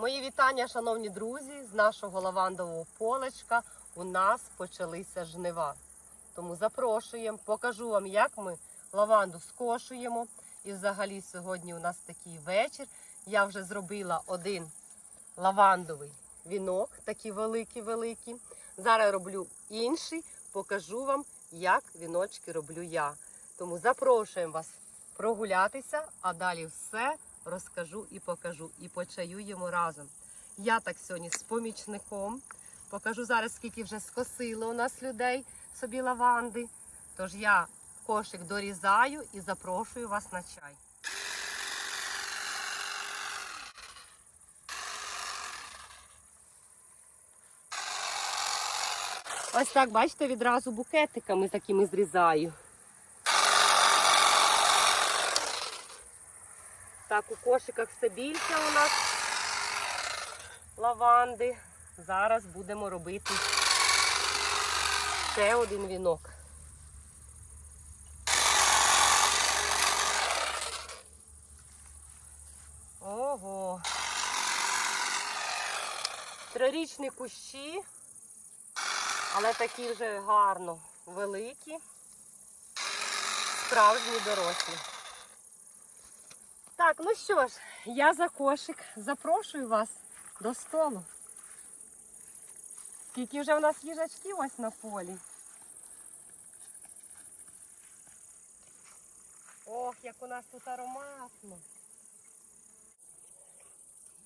Мої вітання, шановні друзі, з нашого лавандового полечка у нас почалися жнива. Тому запрошуємо, покажу вам, як ми лаванду скошуємо. І взагалі сьогодні у нас такий вечір. Я вже зробила один лавандовий вінок, такий великий-великий. Зараз роблю інший, покажу вам, як віночки роблю я. Тому запрошуємо вас прогулятися, а далі все розкажу і покажу. І почаюємо разом. Я так сьогодні з помічником. Покажу зараз, скільки вже скосило у нас людей собі лаванди. Тож я кошик дорізаю і запрошую вас на чай. Ось так, бачите, відразу букетиками такими зрізаю. Так, у кошиках все більше у нас лаванди. Зараз будемо робити ще один вінок. Ого. Трирічні кущі, але такі вже гарно великі, справжні дорослі. Так, ну що ж, я за кошик запрошую вас до столу. Скільки вже в нас їжачків ось на полі. Ох, як у нас тут ароматно.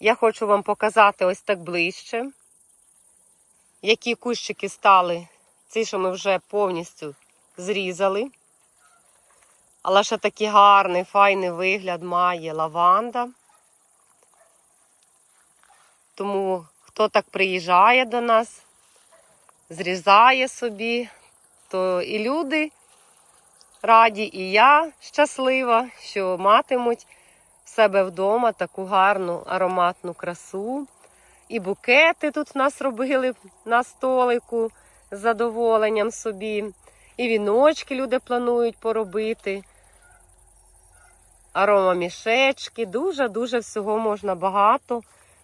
Я хочу вам показати ось так ближче, які кущики стали, ці, що ми вже повністю зрізали. Але ще такий гарний, файний вигляд має лаванда. Тому хто так приїжджає до нас, зрізає собі, то і люди раді, і я щаслива, що матимуть в себе вдома таку гарну ароматну красу. І букети тут в нас робили на столику з задоволенням собі. І віночки люди планують поробити. Аромамішечки, дуже-дуже всього можна багато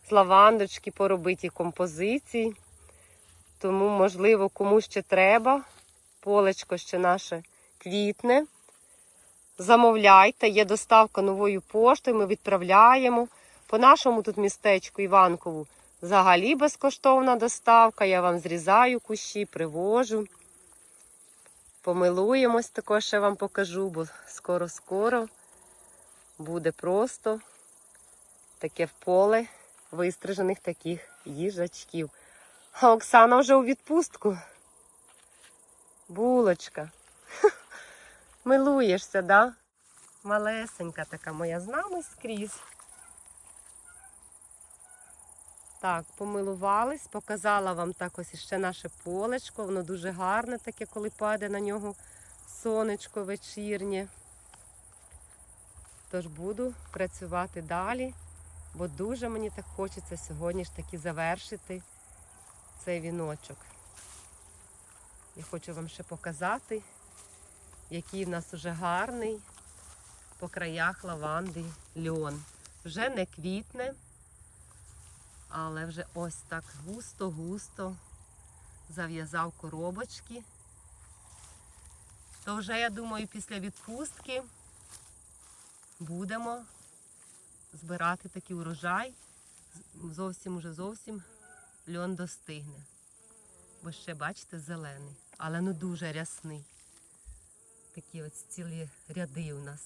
з лавандочки поробити композиції. Тому, можливо, комусь ще треба. Полечко ще наше квітне. Замовляйте, є доставка новою поштою, ми відправляємо. По нашому тут містечку Іванкову взагалі безкоштовна доставка. Я вам зрізаю кущі, привожу. Помилуємось, також ще вам покажу, бо скоро-скоро буде просто таке поле вистрижених таких їжачків. А Оксана вже у відпустку. Булочка. Милуєшся, да? Малесенька така моя з нами скрізь. Так, помилувались, показала вам так ось іще наше полечко. Воно дуже гарне таке, коли паде на нього сонечко вечірнє. Тож буду працювати далі, бо дуже мені так хочеться сьогодні ж таки завершити цей віночок. Я хочу вам ще показати, який в нас уже гарний по краях лаванди льон. Вже не квітне, але вже ось так густо-густо зав'язав коробочки. То вже, я думаю, після відпустки будемо збирати такий урожай. Зовсім уже зовсім льон достигне. Бо ще, бачите, зелений, але ну дуже рясний. Такі ось цілі ряди у нас.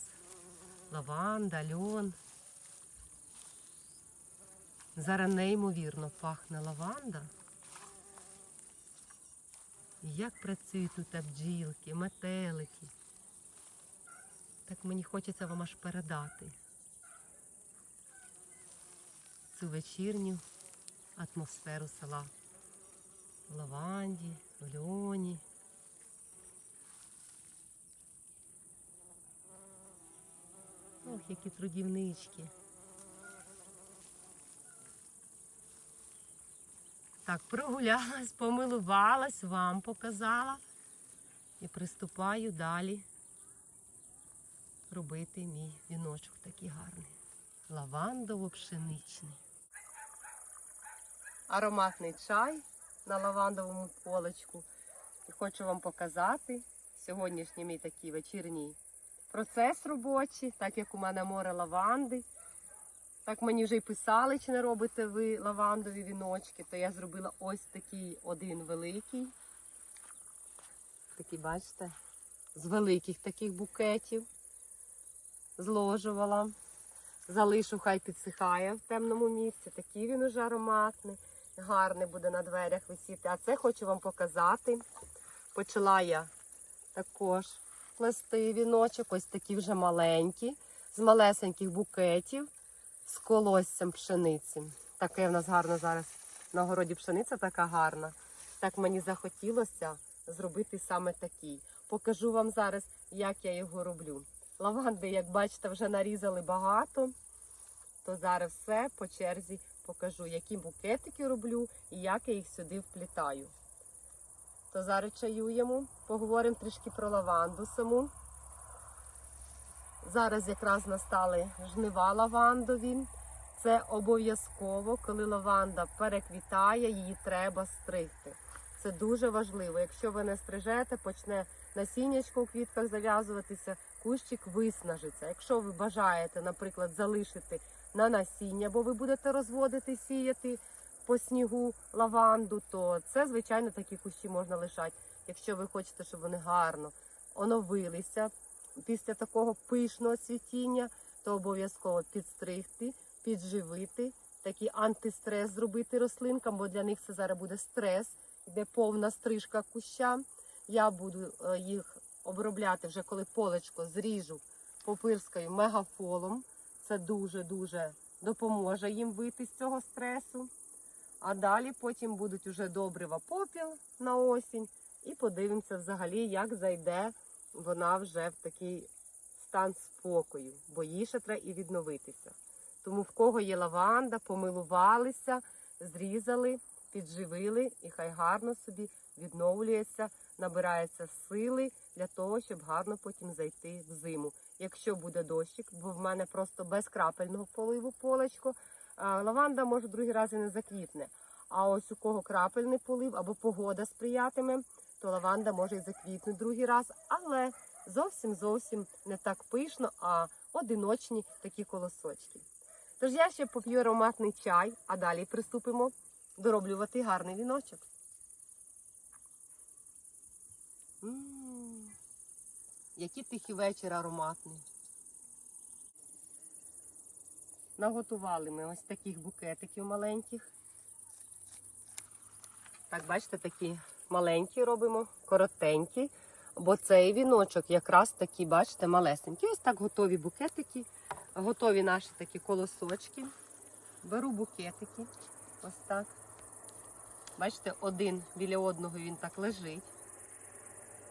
Лаванда, льон. Зараз неймовірно пахне лаванда. Як працюють тут бджілки, метелики. Так мені хочеться вам аж передати цю вечірню атмосферу села. В лаванді, в льоні. Ох, які трудівнички. Так, прогулялась, помилувалась, вам показала і приступаю далі робити мій віночок такий гарний. Лавандово-пшеничний. ароматний чай на лавандовому полочку. І хочу вам показати сьогоднішній мій такий вечірній процес робочий, так як у мене море лаванди. Так мені вже й писали, чи не робите ви лавандові віночки, то я зробила ось такий один великий. Такий, бачите, з великих таких букетів зложувала. Залишу, хай підсихає в темному місці. Такий він уже ароматний, гарний буде на дверях висіти. А це хочу вам показати. Почала я також плести віночок, ось такі вже маленькі, з малесеньких букетів, з колоссям пшениці. Таке в нас гарно зараз на городі пшениця така гарна. Так мені захотілося зробити саме такий. Покажу вам зараз, як я його роблю. Лаванди, як бачите, вже нарізали багато, то зараз все по черзі покажу, які букетики роблю і як я їх сюди вплітаю. То зараз чаюємо, поговоримо трішки про лаванду саму. Зараз якраз настали жнива лавандові. Це обов'язково, коли лаванда переквітає, її треба стригти. Це дуже важливо. Якщо ви не стрижете, почне насіннячко у квітках зав'язуватися, кущик виснажиться. Якщо ви бажаєте, наприклад, залишити на насіння, бо ви будете розводити, сіяти по снігу лаванду, то це, звичайно, такі кущі можна лишати. Якщо ви хочете, щоб вони гарно оновилися після такого пишного цвітіння, то обов'язково підстригти, підживити, такий антистрес зробити рослинкам, бо для них це зараз буде стрес, йде повна стрижка куща. Я буду е, їх обробляти вже коли полечко зріжу, попирскаю мегафолом. Це дуже-дуже допоможе їм вийти з цього стресу. А далі потім будуть уже добрива попіл на осінь. І подивимося взагалі, як зайде вона вже в такий стан спокою, бо їй ще треба і відновитися. Тому в кого є лаванда, помилувалися, зрізали, підживили і хай гарно собі відновлюється, набирається сили для того, щоб гарно потім зайти в зиму. Якщо буде дощик, бо в мене просто без крапельного поливу полечко, лаванда може другий раз і не заквітне. А ось у кого крапельний полив або погода сприятиме, то лаванда може і заквітнути другий раз, але зовсім зовсім не так пишно, а одиночні такі колосочки. Тож я ще поп'ю ароматний чай, а далі приступимо дороблювати гарний віночок. М, Який тихий вечір ароматний. Наготували ми ось таких букетиків маленьких. Так, бачите, такі маленькі робимо, коротенькі, бо цей віночок якраз такі, бачите, малесенькі. Ось так готові букетики, готові наші такі колосочки. Беру букетики, ось так. Бачите, один біля одного він так лежить.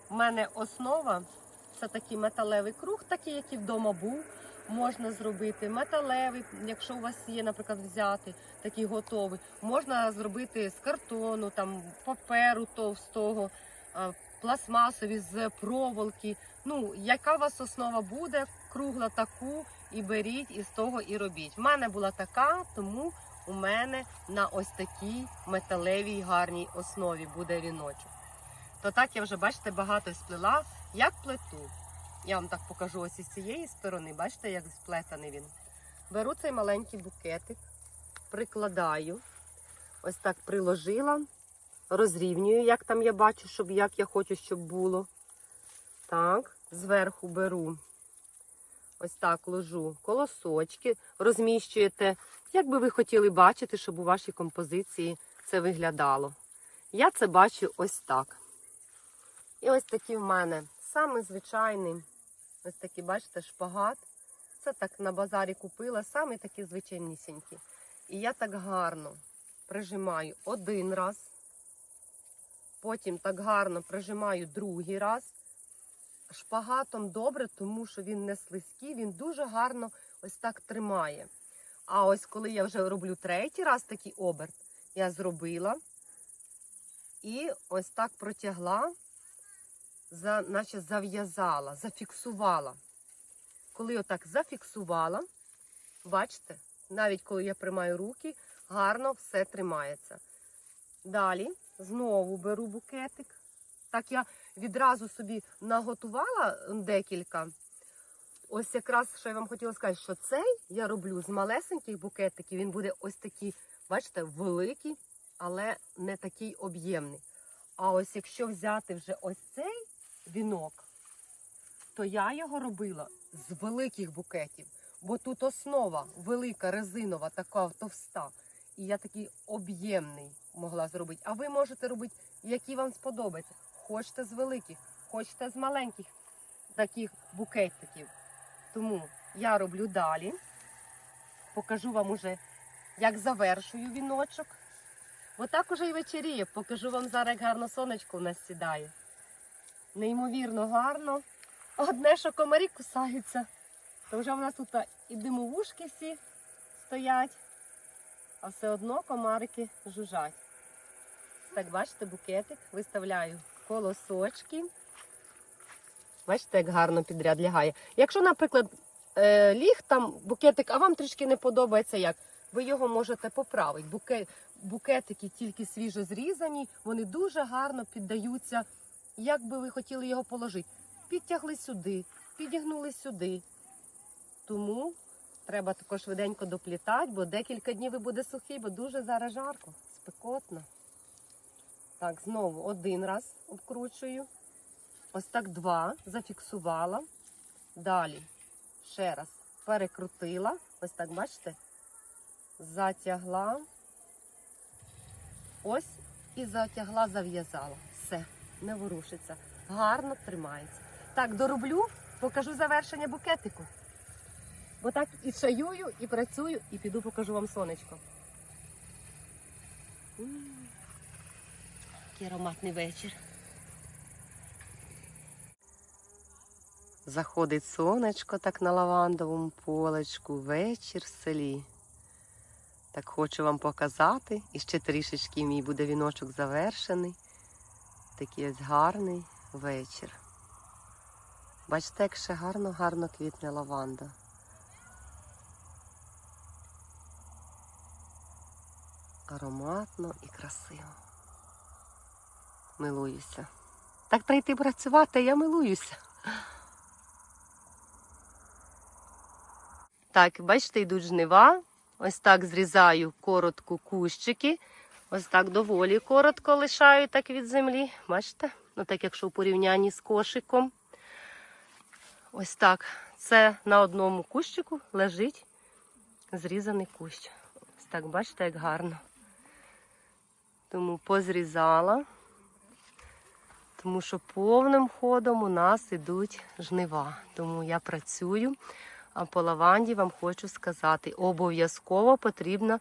У мене основа це такий металевий круг, такий, який вдома був. Можна зробити металевий, якщо у вас є, наприклад, взяти такий готовий. Можна зробити з картону, там паперу товстого, пластмасові з проволоки. Ну, яка у вас основа буде, кругла таку, і беріть, і з того і робіть. В мене була така, тому у мене на ось такій металевій гарній основі буде віночок. То так я вже, бачите, багато сплела, як плету. Я вам так покажу ось із цієї сторони, бачите, як сплетений він. Беру цей маленький букетик, прикладаю, ось так приложила, розрівнюю, як там я бачу, щоб як я хочу, щоб було. Так, зверху беру, ось так ложу колосочки, розміщуєте, як би ви хотіли бачити, щоб у вашій композиції це виглядало. Я це бачу ось так. І ось такий в мене самий звичайний, ось такий, бачите, шпагат. Це так на базарі купила, саме такі звичайнісінькі. І я так гарно прижимаю один раз, потім так гарно прижимаю другий раз. Шпагатом добре, тому що він не слизький, він дуже гарно ось так тримає. А ось коли я вже роблю третій раз такий оберт, я зробила і ось так протягла за, наче зав'язала, зафіксувала. Коли отак зафіксувала, бачите, навіть коли я приймаю руки, гарно все тримається. Далі знову беру букетик. Так я відразу собі наготувала декілька. Ось якраз що я вам хотіла сказати, що цей я роблю з малесеньких букетиків. Він буде ось такий, бачите, великий, але не такий об'ємний. А ось якщо взяти вже ось цей вінок, то я його робила з великих букетів. Бо тут основа велика, резинова, така товста. І я такий об'ємний могла зробити. А ви можете робити, які вам сподобається. Хочете з великих, хочете з маленьких таких букетиків. Тому я роблю далі. Покажу вам уже, як завершую віночок. Отак уже і вечеріє. Покажу вам зараз, як гарно сонечко у нас сідає. Неймовірно гарно. Одне, що комарі кусаються. То вже в нас тут і димовушки всі стоять, а все одно комарики жужжать. Так, бачите, букетик виставляю колосочки. Бачите, як гарно підряд лягає. Якщо, наприклад, е, ліг там букетик, а вам трішки не подобається як, ви його можете поправити. Буке, букетики тільки свіжо зрізані, вони дуже гарно піддаються, як би ви хотіли його положити. Підтягли сюди, підігнули сюди. Тому треба також швиденько доплітати, бо декілька днів і буде сухий, бо дуже зараз жарко, спекотно. Так, знову один раз обкручую. Ось так два зафіксувала. Далі ще раз перекрутила. Ось так, бачите? Затягла. Ось і затягла, зав'язала. Все, не ворушиться. Гарно тримається. Так, дороблю, покажу завершення букетику. Бо так і чаюю, і працюю, і піду покажу вам сонечко. М, Який ароматний вечір. Заходить сонечко так на лавандовому полечку, вечір в селі. Так хочу вам показати. І ще трішечки мій буде віночок завершений. Такий ось гарний вечір. Бачите, як ще гарно-гарно квітне лаванда. Ароматно і красиво. Милуюся. Так треба йти працювати, я милуюся. Так, бачите, йдуть жнива. Ось так зрізаю коротко кущики. Ось так доволі коротко лишаю так від землі. Бачите? Ну так, якщо в порівнянні з кошиком. Ось так. Це на одному кущику лежить зрізаний кущ. Ось так, бачите, як гарно. Тому позрізала. Тому що повним ходом у нас ідуть жнива. Тому я працюю. А по лаванді вам хочу сказати, обов'язково потрібна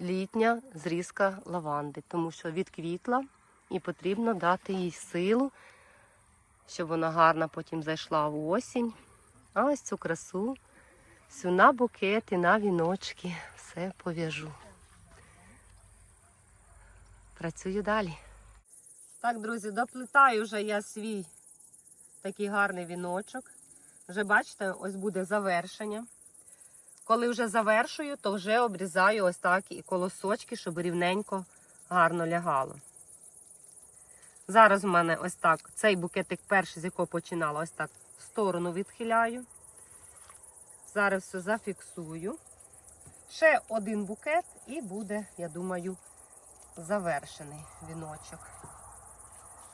літня зрізка лаванди, тому що відквітла і потрібно дати їй силу, щоб вона гарно потім зайшла в осінь. А ось цю красу, всю на букети, на віночки, все пов'яжу. Працюю далі. Так, друзі, доплетаю вже я свій такий гарний віночок. Вже бачите, ось буде завершення. Коли вже завершую, то вже обрізаю ось так і колосочки, щоб рівненько гарно лягало. Зараз в мене ось так цей букетик перший, з якого починала, ось так в сторону відхиляю. Зараз все зафіксую. Ще один букет і буде, я думаю, завершений віночок.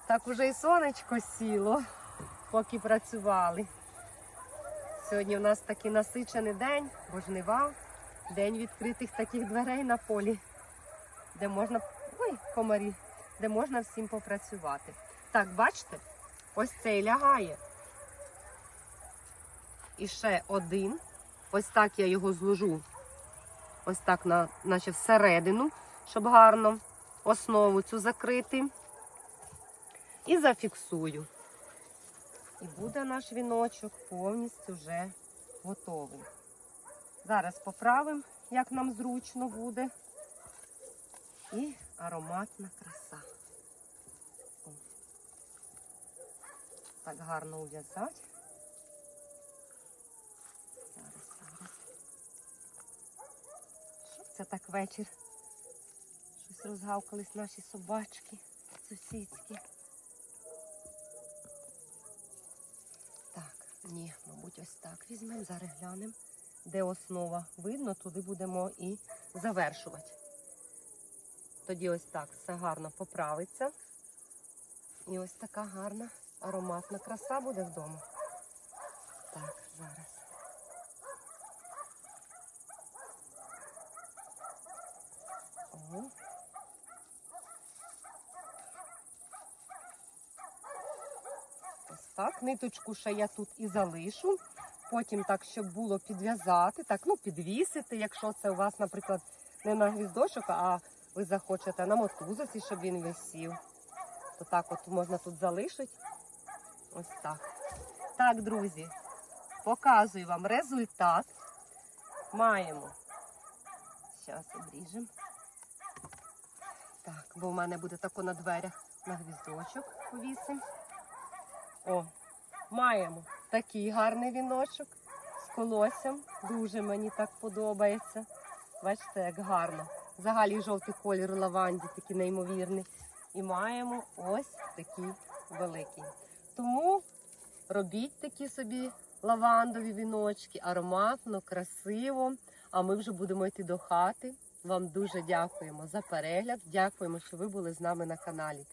Так уже і сонечко сіло, поки працювали. Сьогодні у нас такий насичений день, бо жнива, день відкритих таких дверей на полі, де можна. Ой, комарі, де можна всім попрацювати. Так, бачите, ось цей лягає. І ще один. Ось так я його зложу. Ось так, на, наче всередину, щоб гарно основу цю закрити. І зафіксую. І буде наш віночок повністю вже готовий. Зараз поправимо, як нам зручно буде. І ароматна краса. О. Так гарно ув'язати. Зараз, зараз. Що це так вечір? Щось розгавкались наші собачки сусідські. Так, ні, мабуть, ось так візьмемо, зараз глянемо, де основа. Видно, туди будемо і завершувати. Тоді ось так все гарно поправиться. І ось така гарна ароматна краса буде вдома. Так, зараз. О. Ось так. Ниточку ще я тут і залишу. Потім так, щоб було підв'язати, так, ну, підвісити, якщо це у вас, наприклад, не на гвіздочок, а ви захочете на мотузоці, щоб він висів. То так от можна тут залишити. Ось так. Так, друзі, показую вам результат. Маємо. Зараз обріжемо. Так, бо в мене буде тако на дверях на гвіздочок повісимо. О, маємо такий гарний віночок з колоссям. Дуже мені так подобається. Бачите, як гарно. Взагалі жовтий колір лаванді, такий неймовірний. І маємо ось такий великий. Тому робіть такі собі лавандові віночки, ароматно, красиво. А ми вже будемо йти до хати. Вам дуже дякуємо за перегляд. Дякуємо, що ви були з нами на каналі.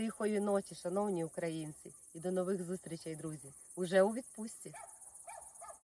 Тихої ночі, шановні українці, і до нових зустрічей, друзі. Уже у відпустці.